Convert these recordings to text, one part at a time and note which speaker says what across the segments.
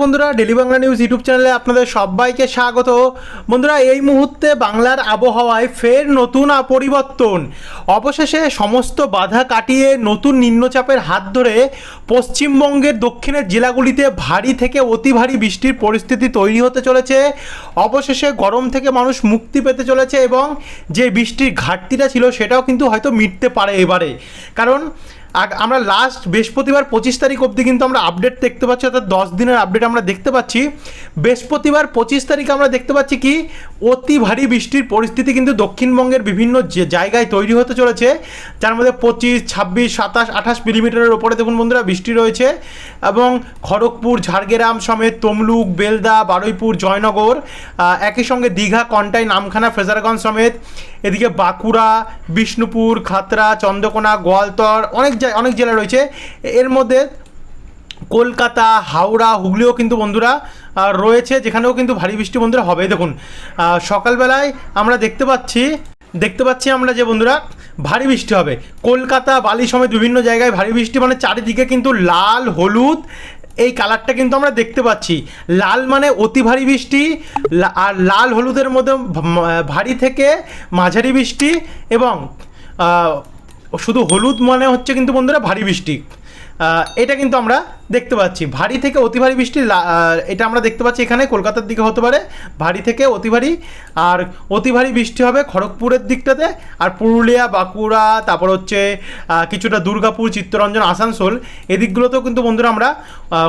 Speaker 1: বন্ধুরা daily Bangla news YouTube চ্যানেলে আপনাদের সবাইকে স্বাগত। বন্ধুরা, এই মুহূর্তে বাংলার আবহাওয়ায় ফের নতুন পরিবর্তন। অবশেষে সমস্ত বাধা কাটিয়ে নতুন নিম্নচাপের হাত ধরে পশ্চিমবঙ্গের দক্ষিণের জেলাগুলিতে ভারী থেকে অতি ভারী বৃষ্টির পরিস্থিতি তৈরি হতে চলেছে। অবশেষে গরম থেকে মানুষ মুক্তি পেতে চলেছে এবং যে বৃষ্টির ঘাটতিটা ছিল সেটাও কিন্তু হয়তো মিটতে পারে এবারে। কারণ আমরা লাস্ট বৃহস্পতিবার পঁচিশ তারিখ অবধি কিন্তু আমরা আপডেট দেখতে পাচ্ছি, অর্থাৎ দশ দিনের আপডেট আমরা দেখতে পাচ্ছি। বৃহস্পতিবার পঁচিশ তারিখ আমরা দেখতে পাচ্ছি কি, অতি ভারী বৃষ্টির পরিস্থিতি কিন্তু দক্ষিণবঙ্গের বিভিন্ন যে জায়গায় তৈরি হতে চলেছে। যার মধ্যে পঁচিশ, ছাব্বিশ, সাতাশ, আঠাশ মিলিমিটারের ওপরে দেখুন বন্ধুরা বৃষ্টি রয়েছে এবং খড়গপুর, ঝাড়গ্রাম সমেত তমলুক, বেলদা, বারুইপুর, জয়নগর একই সঙ্গে দীঘা, কন্টাই, নামখানা ফ্রেজারগঞ্জ সমেত। এদিকে বাঁকুড়া, বিষ্ণুপুর, খাতরা, চন্দ্রকোনা, গোয়ালতর অনেক অনেক জেলা রয়েছে। এর মধ্যে কলকাতা, হাওড়া, হুগলিও কিন্তু বন্ধুরা রয়েছে, যেখানেও কিন্তু ভারী বৃষ্টি বন্ধুরা হবে। দেখুন সকালবেলায় আমরা দেখতে পাচ্ছি দেখতে পাচ্ছি আমরা যে বন্ধুরা, ভারী বৃষ্টি হবে। কলকাতা, বালি সমেত বিভিন্ন জায়গায় ভারী বৃষ্টি মানে চারিদিকে কিন্তু লাল, হলুদ, এই কালারটা কিন্তু আমরা দেখতে পাচ্ছি। লাল মানে অতি ভারী বৃষ্টি আর লাল, হলুদের মধ্যে ভারী থেকে মাঝারি বৃষ্টি এবং শুধু হলুদ মানে হচ্ছে কিন্তু বন্ধুরা ভারী বৃষ্টি। এটা কিন্তু আমরা দেখতে পাচ্ছি। ভারী থেকে অতি ভারী বৃষ্টি এটা আমরা দেখতে পাচ্ছি এখানে, কলকাতার দিকে হতে পারে। ভারী থেকে অতি ভারী, আর অতি ভারী বৃষ্টি হবে খড়গপুরের দিকটাতে, আর পুরুলিয়া, বাঁকুড়া, তারপর হচ্ছে কিছুটা দুর্গাপুর, চিত্তরঞ্জন, আসানসোল, এদিকগুলোতেও কিন্তু বন্ধুরা আমরা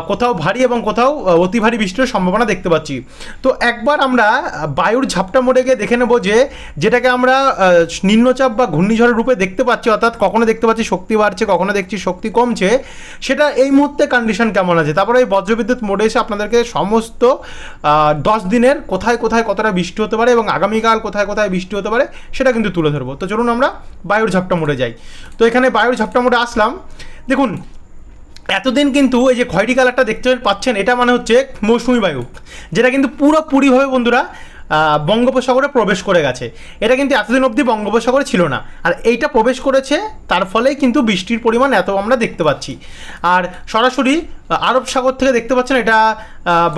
Speaker 1: কোথাও ভারী এবং কোথাও অতি ভারী বৃষ্টির সম্ভাবনা দেখতে পাচ্ছি। তো একবার আমরা বায়ুর ঝাপটা মোড়ে গিয়ে দেখে নেব যে, যেটাকে আমরা নিম্নচাপ বা ঘূর্ণিঝড়ের রূপে দেখতে পাচ্ছি, অর্থাৎ কখনো দেখতে পাচ্ছি শক্তি বাড়ছে, কখনো দেখছি শক্তি কমছে সেটা এই মুহূর্তে কন্ডিশন কেমন আছে? তারপরে এই বজ্রবিদ্যুৎ মোড়ে এসে আপনাদেরকে সমস্ত দশ দিনের কোথায় কোথায় কতটা বৃষ্টি হতে পারে এবং আগামীকাল কোথায় কোথায় বৃষ্টি হতে পারে সেটা কিন্তু তুলে ধরবো। তো চলুন আমরা বায়ুর ঝাপটা মোড়ে যাই। তো এখানে বায়ুর ঝাপটা মোড়ে আসলাম। দেখুন, এতদিন কিন্তু এই যে খয়েরি কালারটা দেখতে পাচ্ছেন, এটা মানে হচ্ছে মৌসুমি বায়ু, যেটা কিন্তু পুরোপুরিভাবে বন্ধুরা বঙ্গোপসাগরে প্রবেশ করে গেছে। এটা কিন্তু এতদিন অবধি বঙ্গোপসাগরে ছিল না। আর এইটা প্রবেশ করেছে, তার ফলেই কিন্তু বৃষ্টির পরিমাণ এত আমরা দেখতে পাচ্ছি। আর সরাসরি আরব সাগর থেকে দেখতে পাচ্ছেন, এটা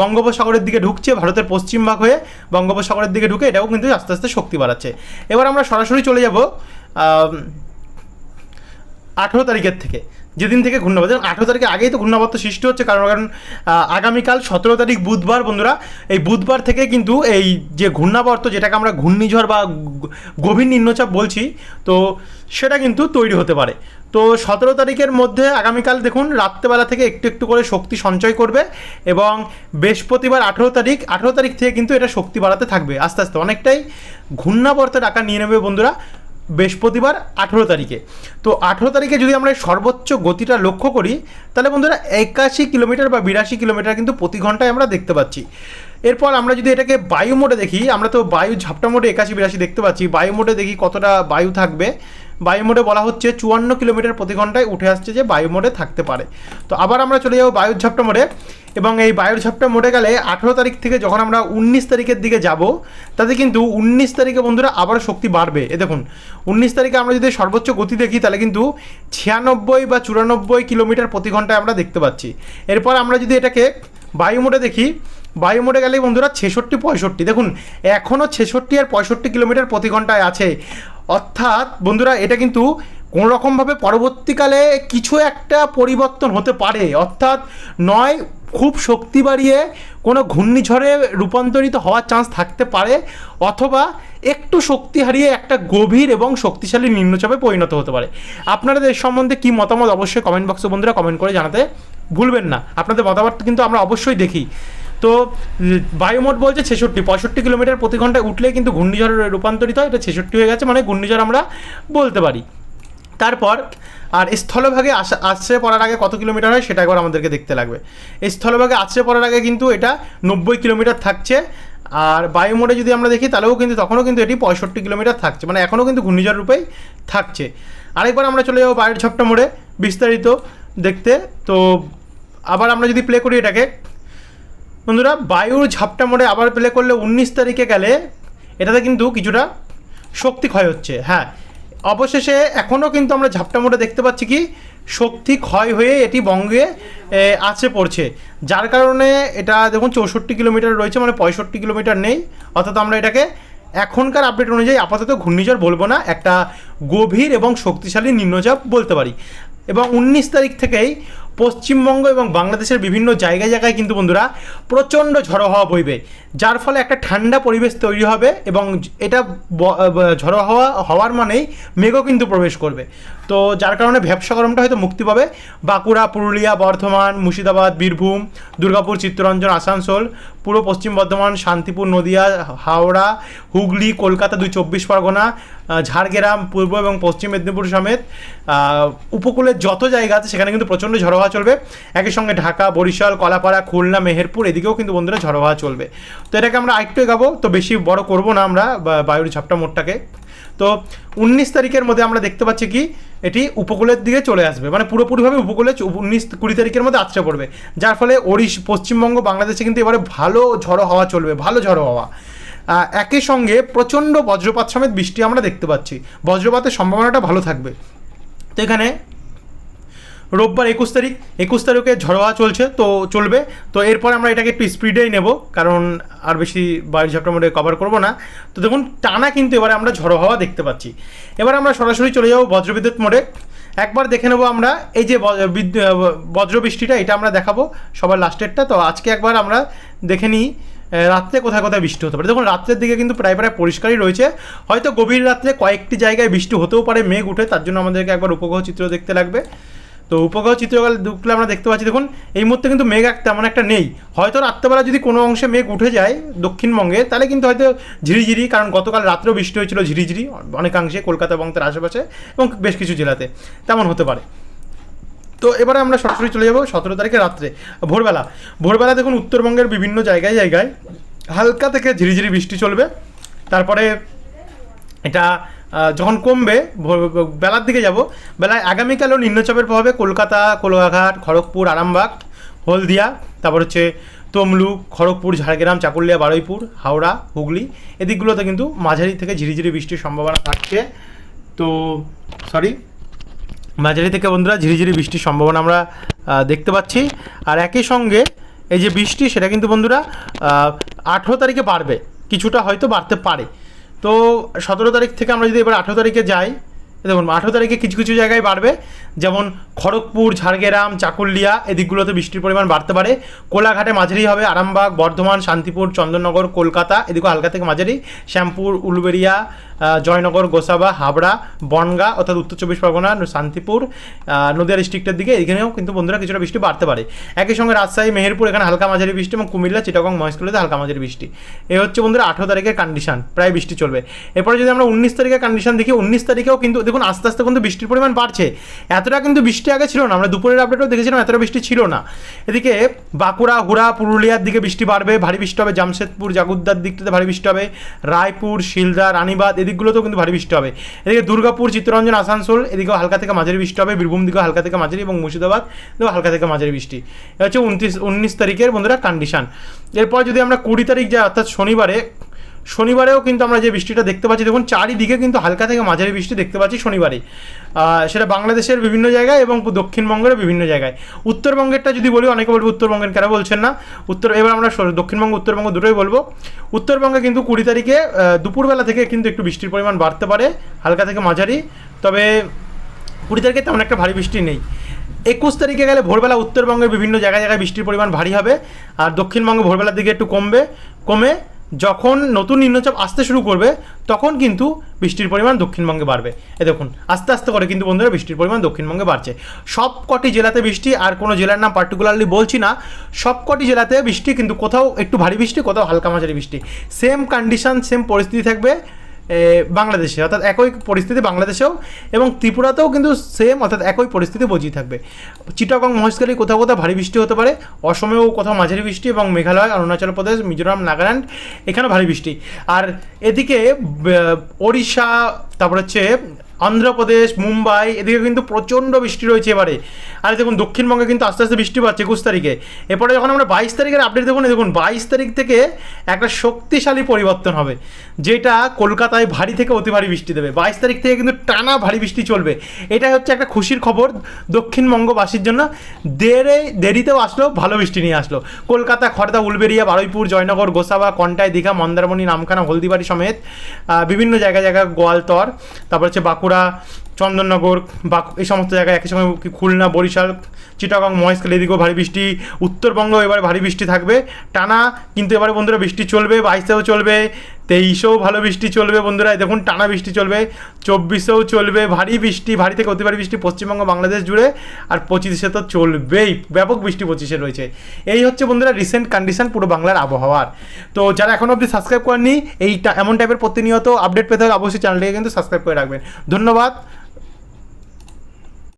Speaker 1: বঙ্গোপসাগরের দিকে ঢুকছে, ভারতের পশ্চিম ভাগ হয়ে বঙ্গোপসাগরের দিকে ঢুকে, এটাও কিন্তু আস্তে আস্তে শক্তি বাড়াচ্ছে। এবার আমরা সরাসরি চলে যাব আঠেরো তারিখের থেকে, যেদিন থেকে ঘূর্ণাবর্ত আঠেরো তারিখে আগেই তো ঘূর্ণাবর্ত সৃষ্টি হচ্ছে, কারণ কারণ আগামীকাল সতেরো তারিখ বুধবার, বন্ধুরা, এই বুধবার থেকে কিন্তু এই যে ঘূর্ণাবর্ত, যেটাকে আমরা ঘূর্ণিঝড় বা গভীর নিম্নচাপ বলছি, তো সেটা কিন্তু তৈরি হতে পারে। তো সতেরো তারিখের মধ্যে আগামীকাল দেখুন, রাত্রেবেলা থেকে একটু একটু করে শক্তি সঞ্চয় করবে এবং বৃহস্পতিবার আঠেরো তারিখ আঠেরো তারিখ থেকে কিন্তু এটা শক্তি বাড়াতে থাকবে, আস্তে আস্তে। অনেকটাই ঘূর্ণাবর্তের আকার নিয়ে নেবে, বন্ধুরা। বৃহস্পতিবার আঠেরো তারিখে। তো আঠেরো তারিখে যদি আমরা সর্বোচ্চ গতিটা লক্ষ্য করি, তাহলে বন্ধুরা একাশি কিলোমিটার বা বিরাশি কিলোমিটার কিন্তু প্রতি ঘন্টায় আমরা দেখতে পাচ্ছি। এরপর আমরা যদি এটাকে বায়ু মোডে দেখি, আমরা তো বায়ু ঝাপটা মোডে একাশি, বিরাশি দেখতে পাচ্ছি। বায়ু মোডে দেখি কতটা বায়ু থাকবে। বায়ু মোডে বলা হচ্ছে চুয়ান্ন কিলোমিটার প্রতি ঘন্টায় উঠে আসছে যে বায়ু মোডে থাকতে পারে। তো আবার আমরা চলে যাব বায়ুর ঝাপটা মোডে এবং এই বায়ুর ঝাপটা মোডে গেলে আঠেরো তারিখ থেকে যখন আমরা উনিশ তারিখের দিকে যাব, তাতে কিন্তু উনিশ তারিখে বন্ধুরা আবার শক্তি বাড়বে। এ দেখুন, উনিশ তারিখে আমরা যদি সর্বোচ্চ গতি দেখি, তাহলে কিন্তু ছিয়ানব্বই বা চুরানব্বই কিলোমিটার প্রতি ঘন্টায় আমরা দেখতে পাচ্ছি। এরপর আমরা যদি এটাকে বায়ু মোডে দেখি বায়ু মোডে গেলেই বন্ধুরা ছেষট্টি, পঁয়ষট্টি। দেখুন এখনও ছেষট্টি আর পঁয়ষট্টি কিলোমিটার প্রতি ঘন্টায় আছে। অর্থাৎ বন্ধুরা, এটা কিন্তু কোনো রকমভাবে পরবর্তীকালে কিছু একটা পরিবর্তন হতে পারে। অর্থাৎ নয়, খুব শক্তি বাড়িয়ে কোনো ঘূর্ণিঝড়ে রূপান্তরিত হওয়ার চান্স থাকতে পারে, অথবা একটু শক্তি হারিয়ে একটা গভীর এবং শক্তিশালী নিম্নচাপে পরিণত হতে পারে। আপনাদের এর সম্বন্ধে কী মতামত, অবশ্যই কমেন্ট বক্সে বন্ধুরা কমেন্ট করে জানাতে ভুলবেন না। আপনাদের মতামত কিন্তু আমরা অবশ্যই দেখি। তো বায়ুমোট বলছে ছেষট্টি, পঁয়ষট্টি কিলোমিটার প্রতি ঘন্টায় উঠলে কিন্তু ঘূর্ণিঝড়ে রূপান্তরিত হয়, এটা ছেষট্টি হয়ে গেছে মানে ঘূর্ণিঝড় আমরা বলতে পারি। তারপর, আর স্থলভাগে আসা আশ্রয় পড়ার আগে কত কিলোমিটার হয় সেটা একবার আমাদেরকে দেখতে লাগবে। স্থলভাগে আশ্রয় পড়ার আগে কিন্তু এটা নব্বই কিলোমিটার থাকছে, আর বায়ু মোডে যদি আমরা দেখি তাহলেও কিন্তু তখনও কিন্তু এটি পঁয়ষট্টি কিলোমিটার থাকছে মানে এখনও কিন্তু ঘূর্ণিঝড় রূপেই থাকছে। আরেকবার আমরা চলে যাব বাইরের ঝপটা মোড়ে, বিস্তারিত দেখতে, তো আবার আমরা যদি প্লে করি এটাকে বন্ধুরা বায়ুর ঝাপটা মোড়ে আবার প্লে করলে উনিশ তারিখে গেলে এটাতে কিন্তু কিছুটা শক্তি ক্ষয় হচ্ছে। হ্যাঁ অবশেষে এখনও কিন্তু আমরা ঝাপটা মোড়ে দেখতে পাচ্ছি কি শক্তি ক্ষয় হয়ে এটি বঙ্গে এ, আছড়ে পড়ছে। যার কারণে এটা দেখুন চৌষট্টি কিলোমিটার রয়েছে মানে পঁয়ষট্টি কিলোমিটার নেই। অর্থাৎ আমরা এটাকে এখনকার আপডেট অনুযায়ী আপাতত ঘূর্ণিঝড় বলব না একটা গভীর এবং শক্তিশালী নিম্নচাপ বলতে পারি। এবং উনিশ তারিখ থেকেই পশ্চিমবঙ্গ এবং বাংলাদেশের বিভিন্ন জায়গায় জায়গায় কিন্তু বন্ধুরা প্রচণ্ড ঝড়ো হওয়া বইবে। যার ফলে একটা ঠান্ডা পরিবেশ তৈরি হবে এবং এটা ঝড়ো হাওয়া, হওয়ার মানেই মেঘও কিন্তু প্রবেশ করবে। তো যার কারণে ভ্যাবসা গরমটা হয়তো মুক্তি পাবে। বাঁকুড়া, পুরুলিয়া, বর্ধমান, মুর্শিদাবাদ, বীরভূম, দুর্গাপুর, চিত্তরঞ্জন, আসানসোল পুরো পশ্চিম বর্ধমান, শান্তিপুর, নদিয়া, হাওড়া, হুগলি, কলকাতা দুই চব্বিশ পরগনা ঝাড়গ্রাম, পূর্ব এবং পশ্চিম মেদিনীপুর সমেত উপকূলের যত জায়গা আছে সেখানে কিন্তু প্রচণ্ড ঝড় হাওয়া চলবে। একই সঙ্গে ঢাকা, বরিশাল, কলাপাড়া, খুলনা, মেহেরপুর এদিকেও কিন্তু বন্ধুরা ঝড় হাওয়া চলবে। তো এটাকে আমরা আরেকটু এগাবো, তো বেশি বড় করব না আমরা বায়ুর ঝাপটা মোটটাকে। তো উনিশ তারিখের মধ্যে আমরা দেখতে পাচ্ছি কি, এটি উপকূলের দিকে চলে আসবে। মানে পুরোপুরিভাবে উপকূলে উনিশ কুড়ি তারিখের মধ্যে আছড়ে পড়বে। যার ফলে ওড়িশ, পশ্চিমবঙ্গ, বাংলাদেশে কিন্তু এবারে ভালো ঝড়ো হাওয়া চলবে, ভালো ঝড়ো হাওয়া। একই সঙ্গে প্রচণ্ড বজ্রপাত সমেত বৃষ্টি আমরা দেখতে পাচ্ছি। বজ্রপাতের সম্ভাবনাটা ভালো থাকবে। তো এখানে রোববার একুশ তারিখ, একুশ তারিখে ঝড়ো হাওয়া চলছে, তো চলবে। তো এরপর আমরা এটাকে একটু স্পিডেই নেব, কারণ আর বেশি বায়ু ঝাপটার মধ্যে কভার করব না। তো দেখুন, টানা কিন্তু এবারে আমরা ঝড়ো হাওয়া দেখতে পাচ্ছি। এবার আমরা সরাসরি চলে যাব বজ্রবিদ্যুৎ মোড়ে। একবার দেখে নেব আমরা এই যে বজ্র বৃষ্টিটা এটা আমরা দেখাবো সবার লাস্টেরটা তো আজকে একবার আমরা দেখে নিই রাত্রে কোথায় কোথায় বৃষ্টি হতে পারে। দেখুন, রাত্রের দিকে কিন্তু প্রায় প্রায় পরিষ্কারই রয়েছে। হয়তো গভীর রাত্রে কয়েকটি জায়গায় বৃষ্টি হতেও পারে, মেঘ উঠে, তার জন্য আমাদেরকে একবার উপগ্রহ চিত্র দেখতে লাগবে। তো উপগ্রহ চিত্রকাল ঢুকলে আমরা দেখতে পাচ্ছি। দেখুন, এই মুহূর্তে কিন্তু মেঘ তেমন একটা নেই। হয়তো রাত্রেবেলা যদি কোনো অংশে মেঘ উঠে যায় দক্ষিণবঙ্গে, তাহলে কিন্তু হয়তো ঝিরিঝিরি, কারণ গতকাল রাত্রেও বৃষ্টি হয়েছিল ঝিরিঝিরি অনেকাংশে কলকাতা এবং তার আশেপাশে এবং বেশ কিছু জেলাতে। তেমন হতে পারে। তো এবারে আমরা সরাসরি চলে যাব সতেরো তারিখে রাত্রে, ভোরবেলা। ভোরবেলা দেখুন, উত্তরবঙ্গের বিভিন্ন জায়গায় জায়গায় হালকা থেকে ঝিরিঝিরি বৃষ্টি চলবে। তারপরে এটা যখন কমবে বেলার দিকে যাব। বেলায় আগামীকালও নিম্নচাপের প্রভাবে কলকাতা, কোলাঘাট, খড়গপুর, আরামবাগ, হলদিয়া, তারপর হচ্ছে তমলুক, খড়গপুর, ঝাড়গ্রাম, চাকুলিয়া, বারুইপুর, হাওড়া, হুগলি, এদিকগুলোতে কিন্তু মাঝারি থেকে ঝিরিঝিরি বৃষ্টির সম্ভাবনা থাকছে। তো সরি মাঝারি থেকে বন্ধুরা ঝিরিঝিরি বৃষ্টির সম্ভাবনা আমরা দেখতে পাচ্ছি। আর একই সঙ্গে এই যে বৃষ্টি, সেটা কিন্তু বন্ধুরা আঠেরো তারিখে বাড়বে। কিছুটা হয়তো বাড়তে পারে। তো সতেরো তারিখ থেকে আমরা যদি এবার আঠেরো তারিখে যাই দেখুন আঠেরো তারিখে কিছু কিছু জায়গায় বাড়বে যেমন খড়গপুর ঝাড়গ্রাম চাকুলিয়া এদিকগুলোতে বৃষ্টির পরিমাণ বাড়তে পারে কোলাঘাটে মাঝারি হবে আরামবাগ বর্ধমান শান্তিপুর চন্দননগর কলকাতা এদিকে হালকা থেকে মাঝারি শ্যামপুর উলুবেড়িয়া আহ, জয়নগর, গোসাবা, হাবড়া, বনগা, অর্থাৎ উত্তর চব্বিশ পরগনা শান্তিপুর নদিয়া ডিস্ট্রিক্টের দিকে। এখানেও কিন্তু বন্ধুরা কিছুটা বৃষ্টি বাড়তে পারে। একই সঙ্গে রাজশাহী, মেহেরপুর, এখানে হালকা মাঝারি বৃষ্টি এবং কুমিল্লা, চিটাগং, মহেশখালীতে হালকা মাঝারি বৃষ্টি। এই হচ্ছে বন্ধুরা আঠেরো তারিখের কন্ডিশন প্রায় বৃষ্টি চলবে। এরপরে যদি আমরা উনিশ তারিখের কন্ডিশন দেখি, উনিশ তারিখেও কিন্তু দেখুন আস্তে আস্তে কিন্তু বৃষ্টির পরিমাণ বাড়ছে। এতটা কিন্তু বৃষ্টি আগে ছিল না। আমরা দুপুরের আপডেটও দেখেছিলাম এতটা বৃষ্টি ছিল না। এদিকে বাঁকুড়া, হুড়া, পুরুলিয়ার দিকে বৃষ্টি বাড়বে, ভারী বৃষ্টি হবে। জামশেদপুর, জাগুদ্দার দিকটাতে ভারী বৃষ্টি হবে। রায়পুর, শিলদা রানীবাদ এদিকগুলোতেও কিন্তু ভারী বৃষ্টি হবে। এদিকে দুর্গাপুর, চিত্তরঞ্জন, আসানসোল, এদিকেও হালকা থেকে মাঝারি বৃষ্টি হবে। বীরভূম দিকেও হালকা থেকে মাঝারি এবং মুর্শিদাবাদ হালকা থেকে মাঝারি বৃষ্টি। এটা হচ্ছে উনত্রিশ, উনিশ তারিখের বন্ধুরা কন্ডিশন এরপর যদি আমরা কুড়ি তারিখ যাই, অর্থাৎ শনিবারে শনিবারেও কিন্তু আমরা যে বৃষ্টিটা দেখতে পাচ্ছি, দেখুন চারিদিকে কিন্তু হালকা থেকে মাঝারি বৃষ্টি দেখতে পাচ্ছি শনিবারে সেটা বাংলাদেশের বিভিন্ন জায়গায় এবং দক্ষিণবঙ্গের বিভিন্ন জায়গায়। উত্তরবঙ্গেরটা যদি বলি, অনেকে বলব উত্তরবঙ্গের কেন বলছেন না? উত্তর, এবার আমরা দক্ষিণবঙ্গ, উত্তরবঙ্গ দুটোই বলব। উত্তরবঙ্গে কিন্তু কুড়ি তারিখে দুপুরবেলা থেকে কিন্তু একটু বৃষ্টির পরিমাণ বাড়তে পারে, হালকা থেকে মাঝারি। তবে কুড়ি তারিখে তেমন একটা ভারী বৃষ্টি নেই। একুশ তারিখে গেলে ভোরবেলা উত্তরবঙ্গের বিভিন্ন জায়গায় জায়গায় বৃষ্টির পরিমাণ ভারী হবে, আর দক্ষিণবঙ্গে ভোরবেলার দিকে একটু কমবে, কমে যখন নতুন নিম্নচাপ আসতে শুরু করবে, তখন কিন্তু বৃষ্টির পরিমাণ দক্ষিণবঙ্গে বাড়বে। এ দেখুন, আস্তে আস্তে করে কিন্তু বন্ধুরা বৃষ্টির পরিমাণ দক্ষিণবঙ্গে বাড়ছে। সব কটি জেলাতে বৃষ্টি, আর কোনো জেলার নাম পার্টিকুলারলি বলছি না। সব কটি জেলাতে বৃষ্টি কিন্তু কোথাও একটু ভারী বৃষ্টি, কোথাও হালকা মাঝারি বৃষ্টি। সেম কন্ডিশন সেম পরিস্থিতি থাকবে। বাংলাদেশে, অর্থাৎ একই পরিস্থিতি বাংলাদেশেও এবং ত্রিপুরাতেও কিন্তু সেম অর্থাৎ একই পরিস্থিতি বজিয়ে থাকবে। চিটাগং, মহেশখালী কোথাও কোথাও ভারী বৃষ্টি হতে পারে। অসমেও কোথাও মাঝারি বৃষ্টি এবং মেঘালয়, অরুণাচল প্রদেশ, মিজোরাম, নাগাল্যান্ড এখানে ভারী বৃষ্টি। আর এদিকে ওড়িশা, তারপর হচ্ছে অন্ধ্রপ্রদেশ, মুম্বাই, এদিকে কিন্তু প্রচণ্ড বৃষ্টি রয়েছে এবারে। আর দেখুন, দক্ষিণবঙ্গে কিন্তু আস্তে আস্তে বৃষ্টি পাচ্ছে একুশ তারিখে। এরপরে যখন আমরা বাইশ তারিখের আপডেট দেখুন দেখুন, বাইশ তারিখ থেকে একটা শক্তিশালী পরিবর্তন হবে, যেটা কলকাতায় ভারী থেকে অতি ভারী বৃষ্টি দেবে। বাইশ তারিখ থেকে কিন্তু টানা ভারী বৃষ্টি চলবে। এটাই হচ্ছে একটা খুশির খবর দক্ষিণবঙ্গবাসীর জন্য। দেরে, দেরিতেও আসলো, ভালো বৃষ্টি নিয়ে আসলো। কলকাতা খড়দা উলবেরিয়া বারুইপুর, জয়নগর, গোসাবা, কন্টাই, দীঘা, মন্দারমণি, নামখানা, হলদিবাড়ি সমেত বিভিন্ন জায়গায় জায়গায় গোয়ালতর তারপর হচ্ছে বাঁকুড়া চন্দননগর বা এই সমস্ত জায়গায় একই সঙ্গে খুলনা, বরিশাল, চিটাগং, মহেশখাল, এদিকেও ভারী বৃষ্টি উত্তরবঙ্গ এবারে ভারী বৃষ্টি থাকবে। টানা কিন্তু এবারে বন্ধুরা বৃষ্টি চলবে, বাইশেও চলবে। তেইশেও ভালো বৃষ্টি চলবে বন্ধুরা। দেখুন, টানা বৃষ্টি চলবে। চব্বিশেও চলবে ভারী বৃষ্টি, ভারী থেকে অতিভারী বৃষ্টি পশ্চিমবঙ্গ, বাংলাদেশ জুড়ে। আর পঁচিশে তো চলবেই, ব্যাপক বৃষ্টি পঁচিশে রয়েছে। এই হচ্ছে বন্ধুরা রিসেন্ট কন্ডিশন পুরো বাংলার আবহাওয়ার। তো যারা এখনও অবধি সাবস্ক্রাইব করেননি এই এমন টাইপের প্রতিনিয়ত আপডেট পেতে হলে অবশ্যই চ্যানেলটিকে কিন্তু সাবস্ক্রাইব করে রাখবেন। ধন্যবাদ।